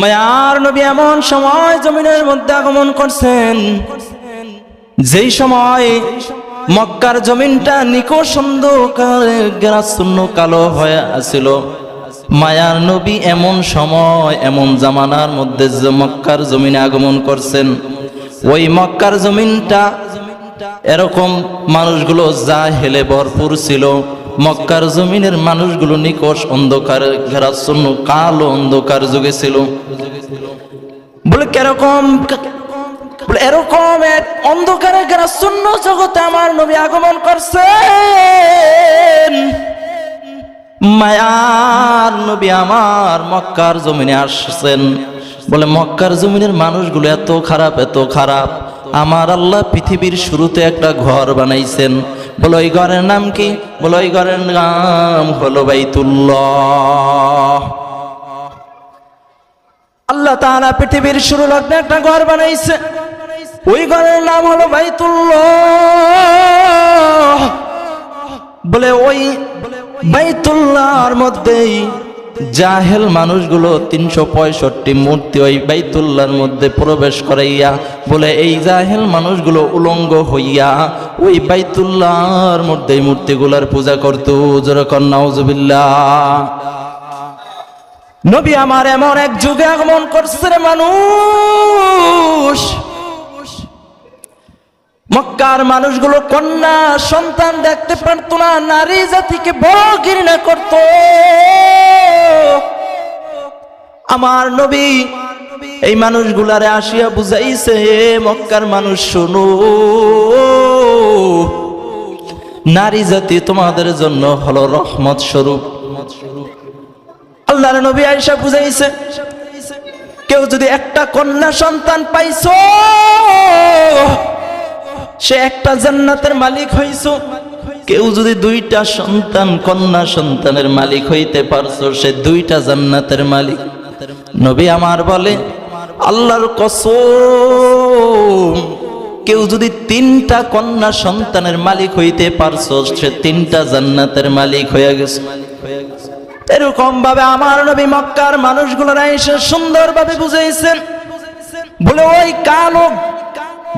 মায়ার নবী এমন সময় জমিনের মধ্যে আগমন করছেন। যেই সময় মক্কার জমিনটা অন্ধকারে গ্রাসূন্য কালো হয়ে আছিল। মায়ার নবী এমন সময়, এমন জামানার মধ্যে মক্কার জমিনে আগমন করছেন, ওই মক্কার জমিনটা এরকম মানুষগুলো যা হেলে ভরপুর ছিল, মক্কার জমিনের মানুষগুলো নিকষ অন্ধকার ঘেরাচ্ছন্ন কালো অন্ধকার যুগে ছিল। বলে, কেরকম, বলে, এরকম এক অন্ধকারে ঘেরাচ্ছন্ন জগতে আমার নবী আগমন করছেন। মায়ার নবী আমার মক্কার জমিনে আসছেন। বলে, মক্কার জমিনের মানুষগুলো এত খারাপ এত খারাপ। আমার আল্লাহ পৃথিবীর শুরুতে একটা ঘর বানাইছেন। বলে, ওই ঘরের নাম কি? বলে, ওই ঘরের নাম হলো বাইতুল্লাহ। আল্লাহ তাআলা পৃথিবীর শুরু লগ্নে একটা ঘর বানাইছে। ওই ঘরের নাম হলো বাইতুল্লাহ। বলে ওই বাইতুল্লাহর মধ্যেই জাহেল মানুষগুলো তিনশো পঁয়ষট্টি মূর্তি ওই বাইতুল্লার মধ্যে প্রবেশ করাইয়া বলে এই জাহেল মানুষগুলো উলঙ্গ হইয়া ওই বাইতুল্লাহর মধ্যে মূর্তিগুলার পূজা করতো। যেরকম নাউজুবিল্লাহ। নবী আমার এমন এক যুগে আগমন করছে রে মানুষ। মক্কার মানুষগুলো কন্যা সন্তান দেখতে পারতো না, নারী জাতিকে বড় ঘৃণা করত। আমার নবী, এই মানুষগুলারে আসিয়া বুঝাইছে মক্কার মানুষ, শোনো। নারী জাতি তোমাদের জন্য হলো রহমত স্বরূপ। আল্লাহর নবী আয়েশা বুঝাইছে, কেউ যদি একটা কন্যা সন্তান পাইছো, সে একটা জান্নাতের মালিক হইছো। কেউ যদি দুইটা সন্তান, কন্যা সন্তানের মালিক হইতে পারছ, সে দুইটা জান্নাতের মালিক। নবী আমার বলে, আল্লাহর কসম, কেউ যদি তিনটা কন্যা সন্তানের মালিক হইতে পারছ, সে তিনটা জান্নাতের মালিক হয়ে গেছে। এরকম ভাবে আমার নবী মক্কার মানুষগুলোরা এসে সুন্দরভাবে বুঝাইছেন। বলে, ওই কালো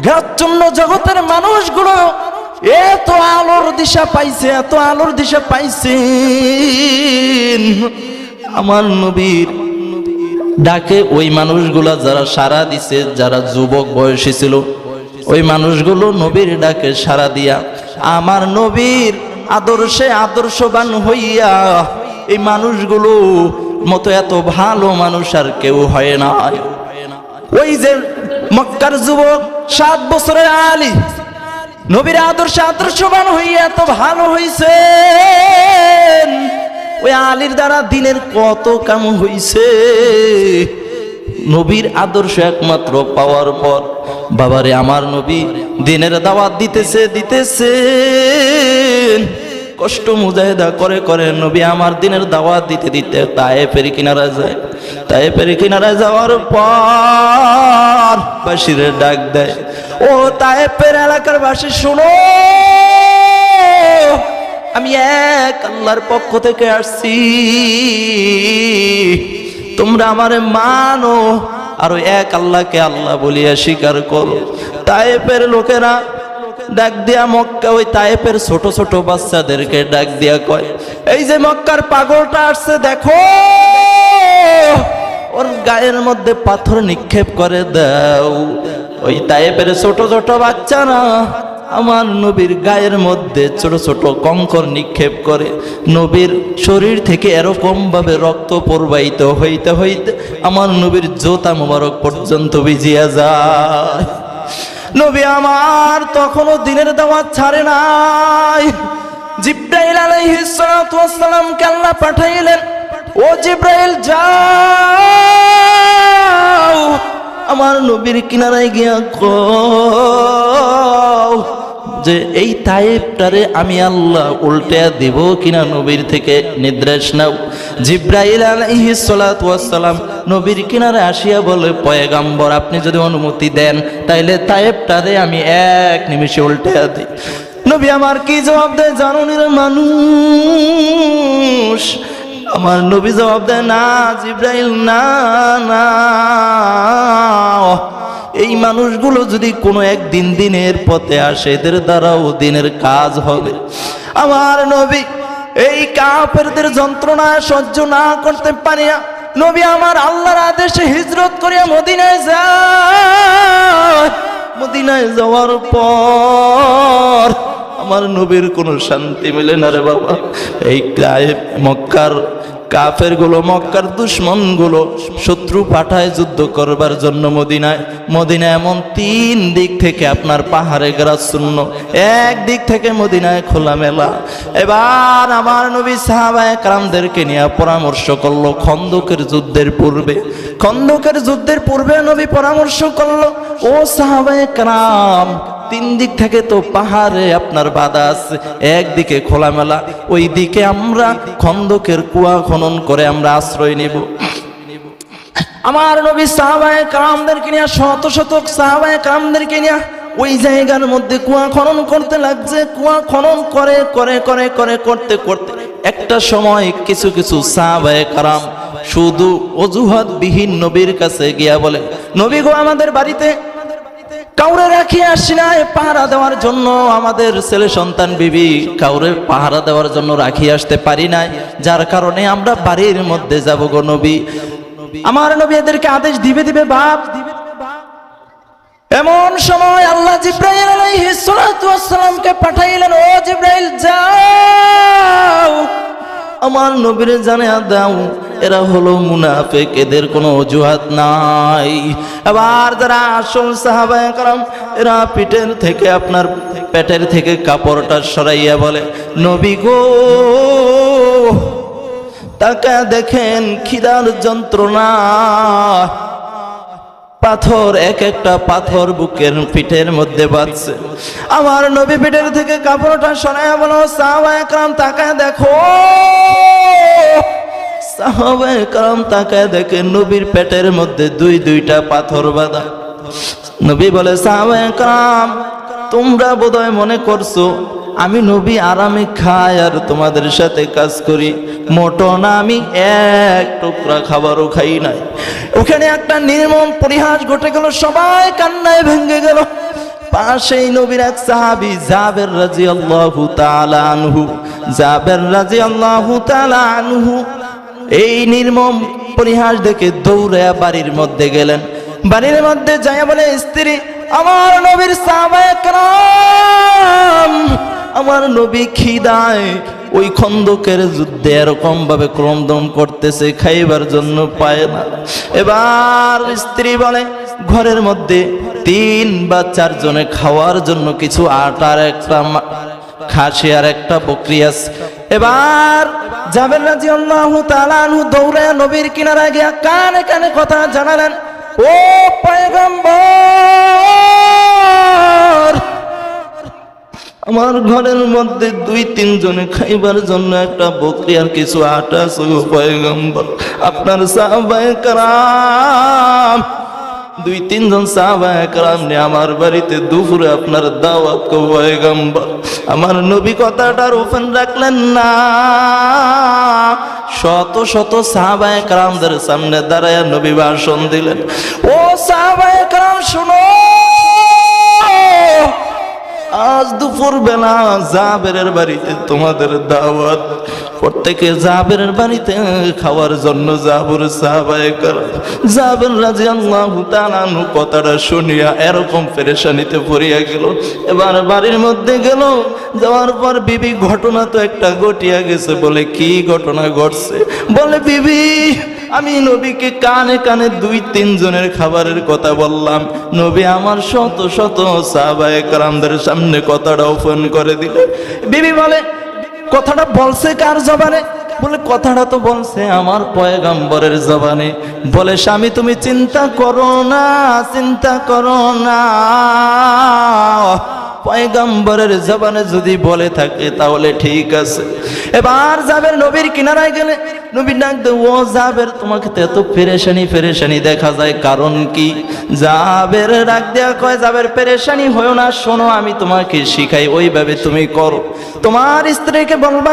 ঘাচ্ছন্ন জগতের মানুষগুলো এত আলোর দিশা পাইছে, এত আলোর দিশা পাইছে আমার নবীর ডাকে ওই মানুষগুলা যারা সারা দিছে, যারা যুবক বয়সী ছিল, ওই মানুষগুলো নবীর ডাকে সারা দিয়া, আমার নবীর আদর্শে আদর্শবান হইয়া এই মানুষগুলো মতো এত ভালো মানুষ আর কেউ হয় না। ওই যে মক্কার যুবক, সাত বছরের আলী, নবীর আদর্শ আদর্শবান হইয়া এত ভালো হইছে ওই আলীর দ্বারা দিনের কত কাম হইছে। নবীর আদর্শ একমাত্র পাওয়ার পর বাবারে আমার নবী দিনের দাওয়াত দিতেছে দিতেছে কষ্ট মুজাহিদা করে করে নবী আমার দিনের দাওয়াত দিতে দিতে তায়ে ফেরি কিনারা যায়। তায়ে ফেরি কিনারা যাওয়ার পর বাসিরে ডাক দেয়, ও তায়েফের এলাকার বাসি শোনো, আমি এক আল্লাহর পক্ষ থেকে আসছি। তোমরা আমারে মানো, আর এক আল্লাহকে আল্লাহ বলিয়া স্বীকার করো। তায়েফের লোকেরা ডাক দিয়া মক্কা, ওই তায়েফের ছোট ছোট বাচ্চাদেরকে ডাক দিয়া কয়, এই যে মক্কার পাগলটা আসছে, দেখো, ওর গায়ের মধ্যে পাথর নিক্ষেপ করে দাও। ওই তায়েফের ছোট ছোট বাচ্চারা আমার নবীর গায়ের মধ্যে ছোট ছোট কঙ্কর নিক্ষেপ করে, নবীর শরীর থেকে এরকম ভাবে রক্ত প্রবাহিত হইতে হইতে আমার নবীর জোতা মোবারক পর্যন্ত ভিজিয়া যায়। নবী আমার তখনও দিনের দাওয়াত ছাড়ে নাই। জিব্রাইল আলাইহিস সালাতু ওয়াস সালাম আল্লাহ পাঠাইলেন, ও জিব্রাইল, যাও, আমার নবীর কিনারায় গিয়া যে এই তাইবটারে আমি আল্লাহ উল্টে দিব কিনা নবীর থেকে নির্দেশ নাও। জিব্রাইল আলাইহিস সালাতু ওয়াস সালাম নবীর কিনারে আসিয়া বলে, পয়গাম্বর, আপনি যদি অনুমতি দেন, তাইলে তাইবটারে আমি এক নিমিষে উল্টে দিই। নবী আমার কি জবাব দেয় জানুনির মানুষ? আমার নবী জবাব দেয়, না, জিব্রাইল, না না। মানুষগুলো যদি কোনো একদিন দিনের পথে আসে, এদের দ্বারাও দিনের কাজ হবে। আমার নবী এই কাফেরদের যন্ত্রণা সহ্য না করতে পারি না নবী আমার আল্লাহর আদেশে হিজরত করিয়া মদিনায় যায়। মদিনায় যাওয়ার পর আমার নবীর কোনো শান্তি মেলে না রে বাবা। এই মক্কার কাফেরগুলো মক্কার দুশ্মনগুলো শত্রু পাঠায় যুদ্ধ করবার জন্য মদিনায়। মদিনা এমন তিন দিক থেকে আপনার পাহাড়ে গ্রাস শূন্য। এক দিক থেকে মদিনায় খোলা মেলা। এবার আমার নবী সাহাবায় কারামদেরকে নিয়ে পরামর্শ করল খন্দকের যুদ্ধের পূর্বে। খন্দকের যুদ্ধের পূর্বে নবী পরামর্শ করল, ও সাহাবায় কারাম তিন দিক থেকে তো পাহাড়ে আপনার বাধা আছে। একদিকে খোলামেলা, ওই দিকে আমরা খন্দকের কুয়া খনন করে আমরা আশ্রয় নিব। আমার নবী সাহাবায় কামদেরকে নিয়ে, শত শতক সাহাবায় কামদেরকে নিয়ে ওই জায়গার মধ্যে কুয়া খনন করতে লাগছে। কুয়া খনন করে করে করে করে, করতে করতে একটা সময় কিছু কিছু সাহাবায় কারাম শুধু অজুহাত বিহীন নবীর কাছে গিয়া বলে, নবী গো, আমাদের বাড়িতে কাউরে রাখি আসি না পাহারা দেওয়ার জন্য আমাদের ছেলে সন্তান বিবি কাউরে পাহারা দেওয়ার জন্য রাখি আসতে পারি নাই। যার কারণে আমরা বাড়ির মধ্যে যাব গো নবী। আমার নবী এদেরকে আদেশ দিবে দিবে বাপ। দিবে এমন সময় আল্লাহ জিব্রাইল আলাইহিস সালাতু ওয়াসসালামকে পাঠাইলেন, ও জিব্রাইল, যাও। আমার নবীরে জানিয়া দাও এরা হলো মুনাফেক, এদের কোনো অজুহাত নাই। আবার যারা আসল সাহাবায় কারাম এরা পিঠের থেকে আপনার পেটের থেকে কাপড়টা সরাইয়া বলে, নবী গো, তাকে দেখেন খিদার যন্ত্রণা। পাথর, এক একটা পাথর বুকের পিঠের মধ্যে বাঁধছে। আমার নবী পিঠের থেকে কাপড়টা সরাইয়া বলো, সাহাবা একরাম, তাকায় দেখো। সাহাবা একরাম তাকায় দেখে নবীর পেটের মধ্যে দুই দুইটা পাথর বাঁধা। নবী বলে সাহাবা একরাম তোমরা বোধহয় মনে করছ আমি নবী আরামে খাই আর তোমাদের সাথে কাজ করি। মোটন আমি এক টুকরা খাবারও খাই নাই। ওখানে একটা নির্মম পরিহাস ঘটে গেল, সবাই কান্নায় ভেঙে গেল। পাশেই নবীর এক সাহাবি, জাবের রাজি আল্লাহু তাআলা আনহু, জাবের রাজি আল্লাহু তাআলা আনহু এই নির্মম পরিহাস দেখে দৌড়ে বাড়ির মধ্যে গেলেন। বাড়ির মধ্যে যায় বলে, স্ত্রী, আমার নবীর আমার নবী খিদায় ওই খন্দকের যুদ্ধে এরকম ভাবে ক্রমদম করতেছে, খাইবার জন্য পায় না। এবার স্ত্রী বলে, ঘরের মধ্যে তিন বা চারজনে খাওয়ার জন্য কিছু আটার একটা খাসি আর একটা প্রক্রিয়া আছে এবার জাবের রাজি আল্লাহ তালানহু দৌড়ে নবীর কিনারা গিয়া কানে কানে কথা জানালেন, ও পয়গম্বর, আমার ঘরের মধ্যে দুই, তিন জনে খাইবার জন্য একটা বকরি আর কিছু আটা সহ পয়গম্বর। আপনার সাহাবায়ে কারাম দুই, তিনজন সাহাবায়ে কারাম নিয়ে আমার বাড়িতে দুপুরে আপনার দাওয়াত কো পয়গম্বর। আমার নবী কথাটার ওপেন রাখলেন না। শত শত সাহাবায়ে কারামদের সামনে দাঁড়ায় নবী ভাষণ দিলেন। ও সাহাবায়ে কারাম শুনো। আজ দুপুর বেলা জাবেরের বাড়িতে তোমাদের দাওয়াত। প্রত্যেকে জাবেরের বাড়িতে খাওয়ার জন্য জাবর সাহাবায়ে করো জাবের রাজি আল্লাহ তালানু কথাটা শুনিয়া এরকম পেরেশানিতে পড়িয়া গেল। এবার বাড়ির মধ্যে গেল, যাওয়ার পর বিবি ঘটনা তো একটা ঘটিয়া গেছে বলে কি ঘটনা ঘটছে? বলে, বিবি, আমি নবীকে কানে কানে দুই তিন জনের খাবারের কথা বললাম। নবী আমার শত শত সাহাবায়ে কারামদের সামনে কথাটা ওপেন করে দিলে বিবি বলে কথাটা বলছে কার জবানে? বলে, কথাটা তো বলছে আমার পয়গাম্বরের জবানে। বলে, স্বামী, তুমি চিন্তা করো না, চিন্তা করো না। পয়গাম্বরের জবানে যদি বলে থাকে, তাহলে ঠিক আছে। এবার যাবের নবীর কিনারায় গেলে, নবীর ডাক দে ও যাবের, তোমাকে তো এত পেরেশানি পেরেশানি দেখা যায়, কারণ কি? যাবের ডাক দেয়া কয়, যাবের পেরেশানি হয়েও না, শোনো, আমি তোমাকে শিখাই, ওইভাবে তুমি করো। তোমার স্ত্রীকে বলবা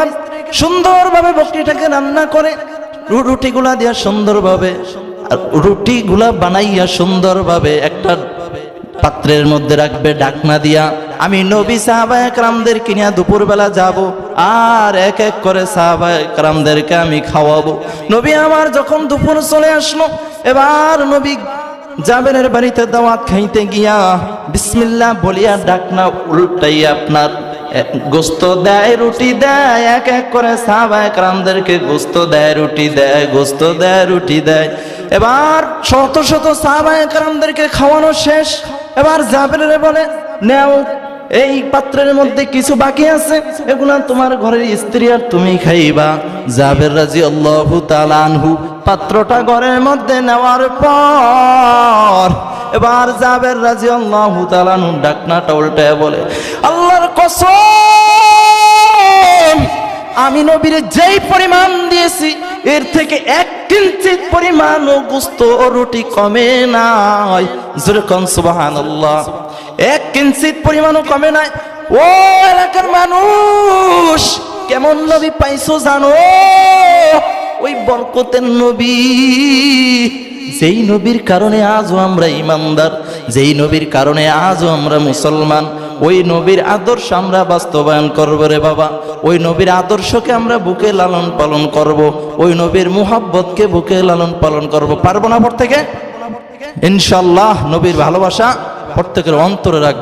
সুন্দরভাবে বকরিটাকে রান্না করে রুটিগুলা দিয়া সুন্দরভাবে, আর রুটিগুলা বানাইয়া সুন্দরভাবে একটা পাত্রের মধ্যে রাখবে ডাকনা দিয়া, আমি নবী সাহাবা একরামদের কিনিয়া দুপুরবেলা যাব, আর এক এক করে সাহাবা একরামদেরকে আমি খাওয়াবো। নবী আমার যখন দুপুর চলে আসলো, এবার নবী জাবেরের বাড়িতে দাওয়াত খাইতে গিয়া, বিসমিল্লাহ বলিয়া ডাকনা উল্টাই আপনার গোস্ত দেয়, রুটি দেয়, এক এক করে সাহাবা একরামদেরকে গোস্ত দেয়, রুটি দেয়, গোস্ত দেয়, রুটি দেয়। এবার শত শত সাহাবা একরামদেরকে খাওয়ানো শেষ। এবার জাবেরের বলে, নেও, এই পাত্রের মধ্যে কিছু বাকি আছে, এগুলা তোমার ঘরের স্ত্রী আর তুমি খাইবা। জাবের রাজি আল্লাহু তালানহু পাত্রটা ঘরের মধ্যে নেওয়ার পর এবার জাবের রাজি আল্লাহু তালানহু ডাকনাটা উল্টায় বলে, আল্লাহর কসম, আমি নবীর যেই পরিমাণ দিয়েছি, এর থেকে এক কিঞ্চিত পরিমাণ গুস্ত রুটি কমে নাই। যেরকম সুবাহান এক কিঞ্চিত পরিমাণও কমে নাই। ও এলাকার মানুষ, কেমন নবী পাইছো জানো? ওই বরকতের নবী, যেই নবীর কারণে আজও আমরা ইমানদার, যেই নবীর কারণে আজও আমরা মুসলমান। ওই নবীর আদর্শ আমরা বাস্তবায়ন করব রে বাবা। ওই নবীর আদর্শকে আমরা বুকে লালন পালন করব। ওই নবীর মুহাব্বতকে বুকে লালন পালন করব। পারব না পর থেকে ইনশাল্লাহ নবীর ভালোবাসা প্রত্যেকের অন্তরে রাখব।